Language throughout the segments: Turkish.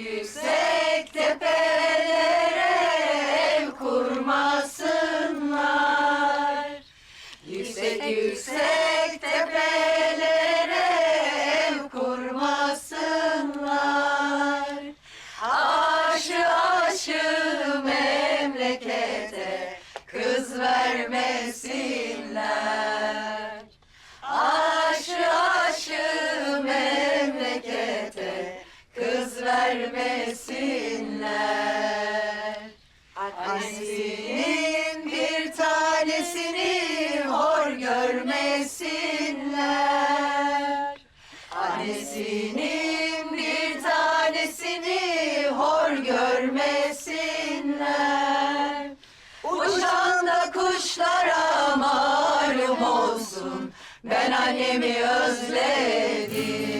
yüksek tepelere ev kurmasınlar. Yüksek yüksek Ben annemi özledim.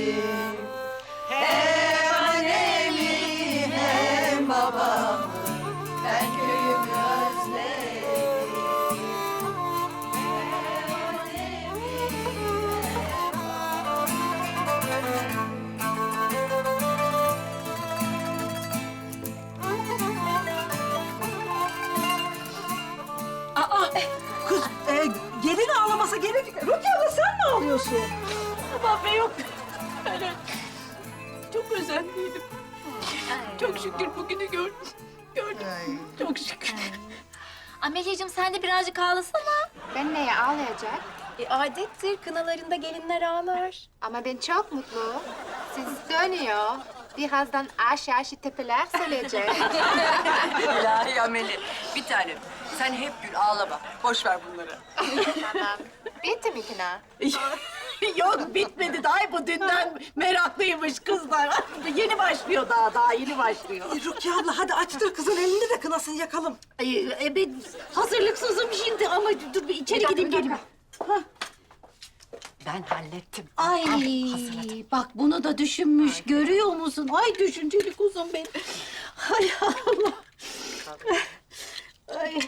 Kız e, gelin ağlaması gerek. Rukiye abla sen mi ağlıyorsun? Aman be yok. Öyle. Çok özenliydim. Çok şükür bugünü gördüm. Gördüm. Çok şükür. Amelia'cığım sen de birazcık ağlasana. Ben neye ağlayacak? E, adettir kınalarında gelinler ağlar. Ama ben çok mutlu. Siz dönüyor. Birazdan aşağı aşağı tepeler söyleyecek. İlahi Ameli. Bir tanem. Sen hep gül ağlama. Boş ver bunları. tamam. Bitti mi kına? Yok bitmedi daha bu dünden meraklıymış kızlar. yeni başlıyor daha daha yeni başlıyor. Rukiye abla hadi açtır kızın elini de kınasını yakalım. Ay, e, ben hazırlıksızım şimdi ama dur bir içeri gideyim geleyim. Ben hallettim. Ay bak bunu da düşünmüş görüyor musun? Ay düşünceli kuzum benim. Hay Allah. Ay.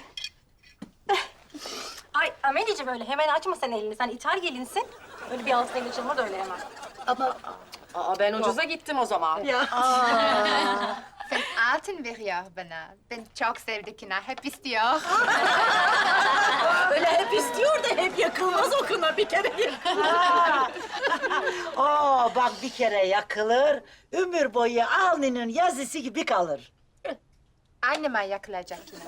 Ay Ameliciğim öyle hemen açma sen elini. Sen ithal gelinsin. Öyle bir altına geçirme de öyle hemen. Ama Aa, ben ucuza gittim o zaman. Sen altın veriyor bana. Ben çok sevdi kına. Hep istiyor. öyle hep istiyor da hep yakılmaz o kına bir kere. Oo bak bir kere yakılır, ömür boyu alnının yazısı gibi kalır. Anneme yakılacak kına.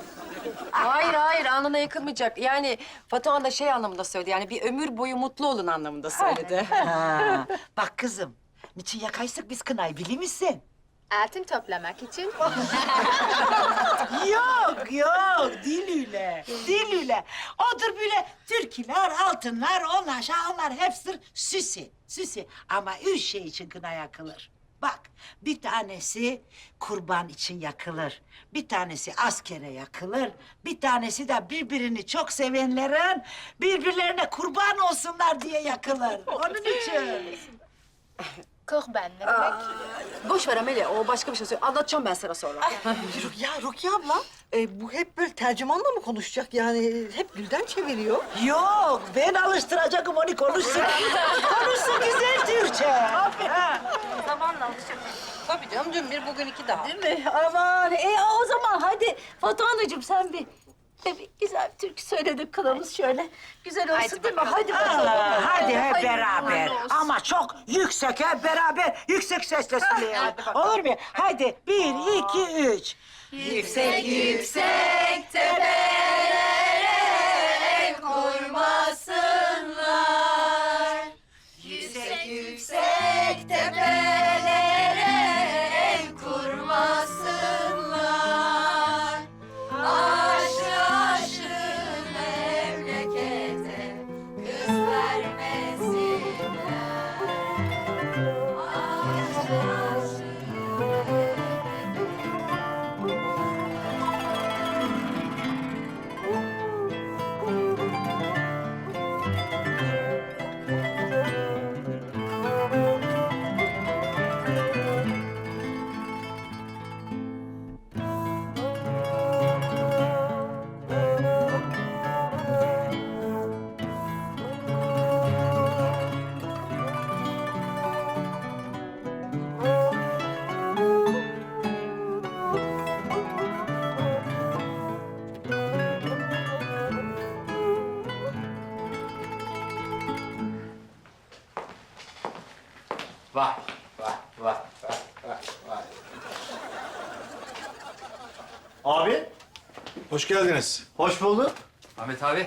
Hayır hayır alnına yakılmayacak. Yani Fatuhan da şey anlamında söyledi. Yani bir ömür boyu mutlu olun anlamında söyledi. Ha, bak kızım, niçin yakaysak biz kınayı bilir misin? Altın toplamak için. yok yok, değil öyle, değil öyle. Odur böyle türküler, altınlar, onlar, onlar hepsi süsi, süsi. Ama üç şey için kına yakılır. Bak, bir tanesi kurban için yakılır. Bir tanesi askere yakılır. Bir tanesi de birbirini çok sevenlerin birbirlerine kurban olsunlar diye yakılır. Onun için. Kurban ne demek? Boş ver Ameli. O başka bir şey söylüyor. Anlatacağım ben sana sonra. Ya Rukiye abla e, bu hep böyle tercümanla mı konuşacak yani? Hep gülden çeviriyor. Yok, ben alıştıracağım onu konuşsun. konuşsun güzel Türkçe. Ha. Zamanla alışacak. Tabii canım dün bir bugün iki daha. Değil mi? Aman e o zaman hadi Fatu Anacığım sen bir, bir güzel bir türkü söyledik kınamız şöyle. Güzel olsun Haydi değil mi? bakalım. Hadi bakalım. Aa, hadi hep beraber. olsun. Ama çok yüksek hep beraber yüksek sesle söyleyelim. Olur mu? Haydi bir, iki, üç. Yüksek yüksek tepelere Vay, vay, vay, vay, vay, vay. Abi, Hoş geldiniz. hoş bulduk. Ahmet abi.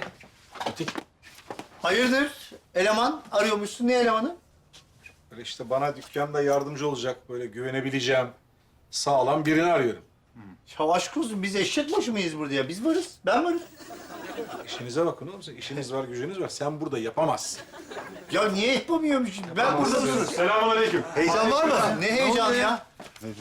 Hayırdır? Eleman arıyormuşsun. Ne elemanı? Böyle işte bana dükkanda yardımcı olacak, böyle güvenebileceğim, sağlam birini arıyorum. Ya aşk olsun biz eşek başı mıyız burada ya? Biz varız. Ben varım. İşinize bakın oğlum. siz İşiniz var, gücünüz var. Sen burada yapamazsın. Ya niye yapamıyorum şimdi? Ben burada mısınız? Selamünaleyküm. Heyecan var mı? Ne heyecanı oluyor ya?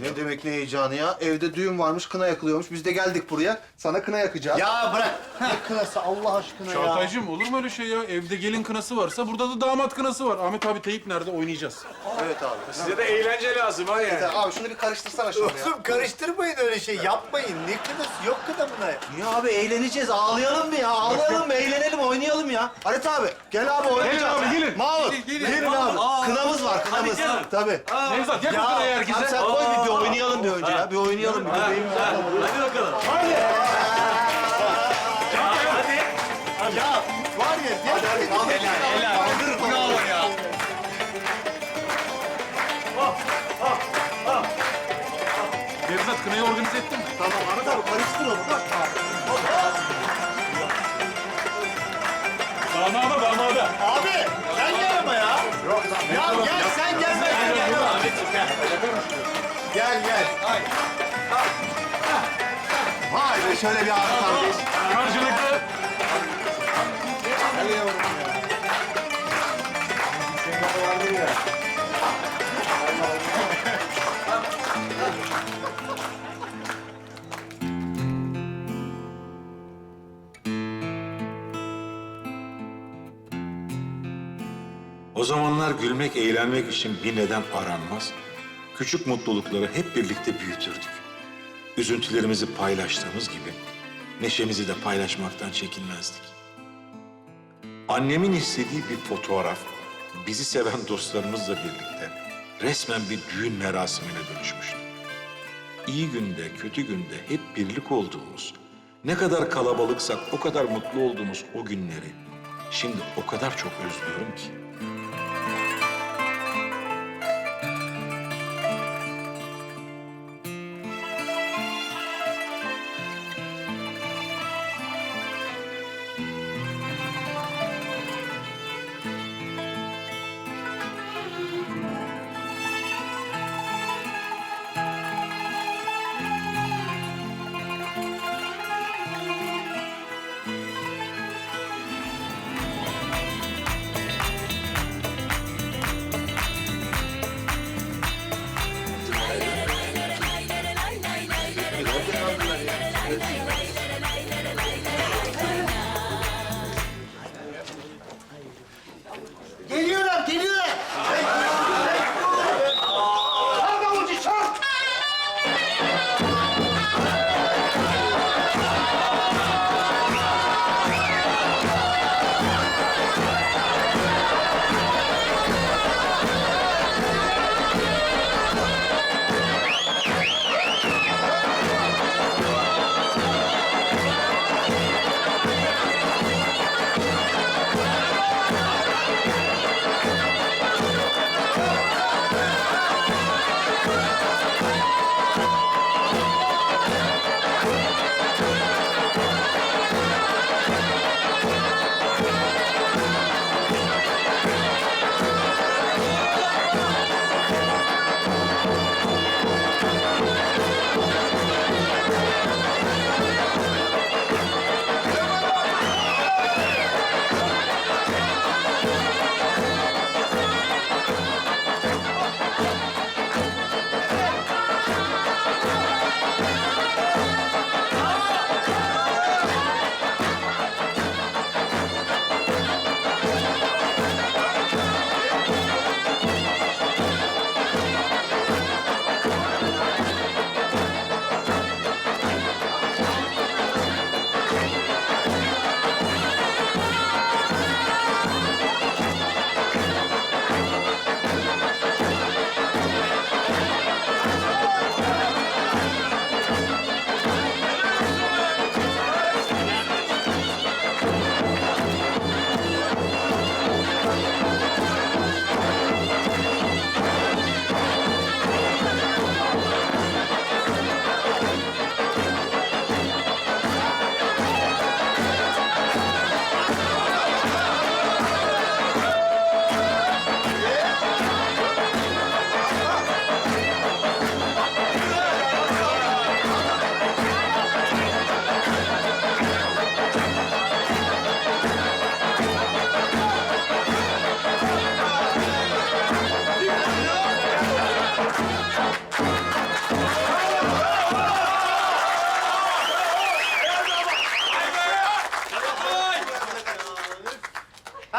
Ne demek ne heyecanı ya? Evde düğün varmış, kına yakılıyormuş. Biz de geldik buraya. Sana kına yakacağız. Ya bırak. Ne kınası Allah aşkına ya. Çağatay'cığım olur mu öyle şey ya? Evde gelin kınası varsa burada da damat kınası var. Ahmet abi teyip nerede oynayacağız? Evet abi. Size de eğlence lazım ha yani. Abi şunu bir karıştırsana şunu ya. Oğlum karıştırmayın öyle şey. Yapmayın. Ne kınası? Yok kına buna. Niye abi eğleneceğiz? Ağlayalım mı ya? Ağlayalım, eğlenelim, oynayalım ya. Halit abi, gel abi oynayacağız. abi, gelin. Mahmut, Gelin, gelin, gelin. abi. Kınamız var, kınamız. Tabii. Nevzat yak o kınayı herkese. Abi sen koy bir, bir oynayalım bir önce ya. Bir oynayalım. Bir bebeğim Ya var ya. Hadi hadi. Nevzat kınayı organize ettin mi? Tamam Ahmet abi karıştır onu. Bak. Damada damada. Abi sen gel ama ya. Ya gel sen gel. Gel gel. Vay be şöyle bir abi kardeş. Karşılıklı. Gel yavrum ya. De vardır ya. Zamanlar gülmek, eğlenmek için bir neden aranmaz. Küçük mutlulukları hep birlikte büyütürdük. Üzüntülerimizi paylaştığımız gibi neşemizi de paylaşmaktan çekinmezdik. Annemin istediği bir fotoğraf bizi seven dostlarımızla birlikte resmen bir düğün merasimine dönüşmüştü. İyi günde, kötü günde hep birlik olduğumuz, ne kadar kalabalıksak o kadar mutlu olduğumuz o günleri şimdi o kadar çok özlüyorum ki.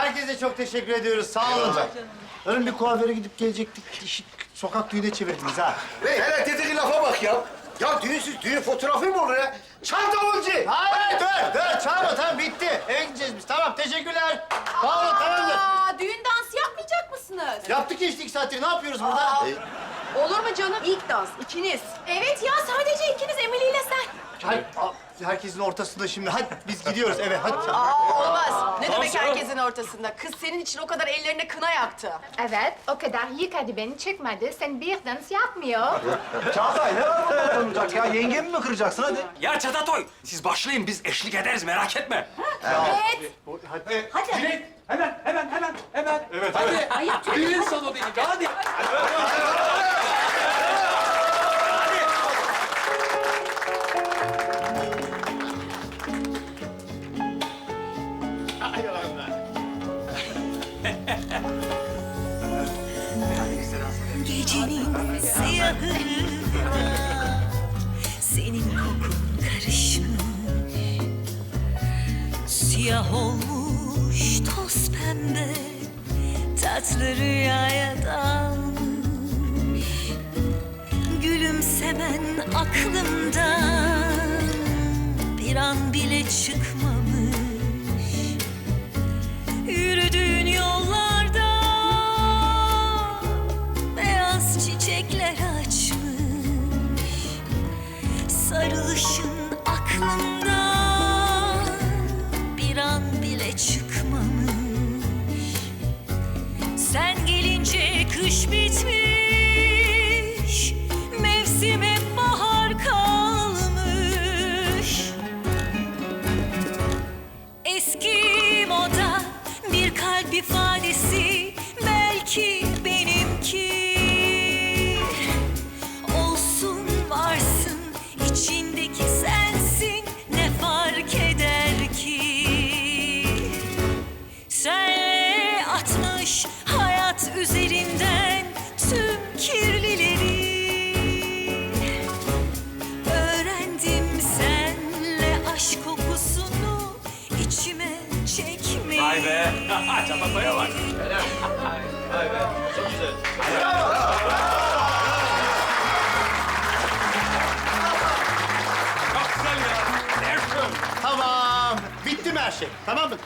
De çok teşekkür ediyoruz. Sağ olun. Yarın bir kuaföre gidip gelecektik. İşi sokak düğüne çevirdiniz ha. Hey, hele dediği lafa bak ya. Ya düğünsüz düğün fotoğrafı mı olur ya? Çal davulcu. Hayır, dur, dur. Çağırma, tamam bitti. Eve gideceğiz biz. Tamam, teşekkürler. Sağ olun, tamamdır. Aa, düğün dansı yapmayacak mısınız? Yaptık ya işte iki saattir. Ne yapıyoruz burada? Olur mu canım? İlk dans, ikiniz. Evet ya, sadece ikiniz Emily ile sen. Hayır, herkesin ortasında şimdi. Hadi biz gidiyoruz eve, hadi. Aa, olmaz. Ne demek herkesin ortasında? Kız senin için o kadar ellerine kına yaktı. Evet, o kadar yıkadı beni çıkmadı. Sen bir dans yapmıyor. Çağatay ne var burada ya? Yengemi mi kıracaksın hadi? Ya Çatatoy, siz başlayın biz eşlik ederiz merak etme. Hadi. Hemen, hemen, hemen, hemen. Evet, hadi. Düğün salonu değil, hadi. Gecenin siyahı Senin kokun karışmış. Siyah olmuş toz pembe. Tatlı rüyaya dalmış. Gülümsemen aklımdan. Bir an bile çıkmamış Sarılışın aklımdan bir an bile çıkmamış. Sen gelince kış bitmiş atmış hayat üzerinden tüm kirlileri Öğrendim senle aşk kokusunu içime çekmeyi. Vay be, Çatatoy'a bak. Çok güzel ya. Ersun. Tamam, bitti mi her şey? Tamam mı?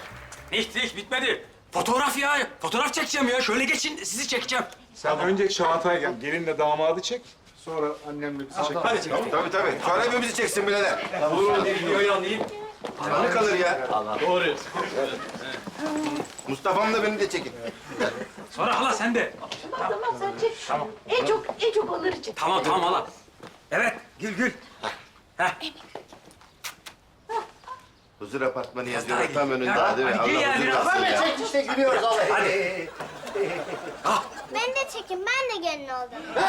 Nicht, nicht, bitmedi. Fotoğraf ya, fotoğraf çekeceğim ya. Şöyle geçin, sizi çekeceğim. Sen önce Çağatay gel. Gelinle damadı çek. Sonra annemle bizi çek. Hadi çek. Tabii tabii. Sonra hepimizi çeksin birader. Videoyu alayım. Ne kalır ya? Doğru. Mustafa'm da beni de çekin. Sonra hala sen de. Tamam tamam sen çek. En çok en çok onları çek. Tamam, tamam hala. Evet, gül gül. Heh. Huzur apartmanı yazıyor tam önünde. Ya, Hadi, be. Allah yani huzur versin ya. Çek işte gülüyoruz Allah. Hadi. Beni de çekin, ben de gelin oldum.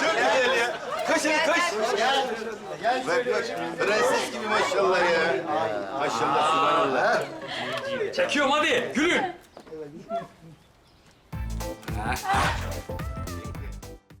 Çok güzel ya. Kışın kış. Gel, gel. Bak bak. Prenses gibi maşallah ya. Maşallah subhanallah. Çekiyorum hadi, gülün.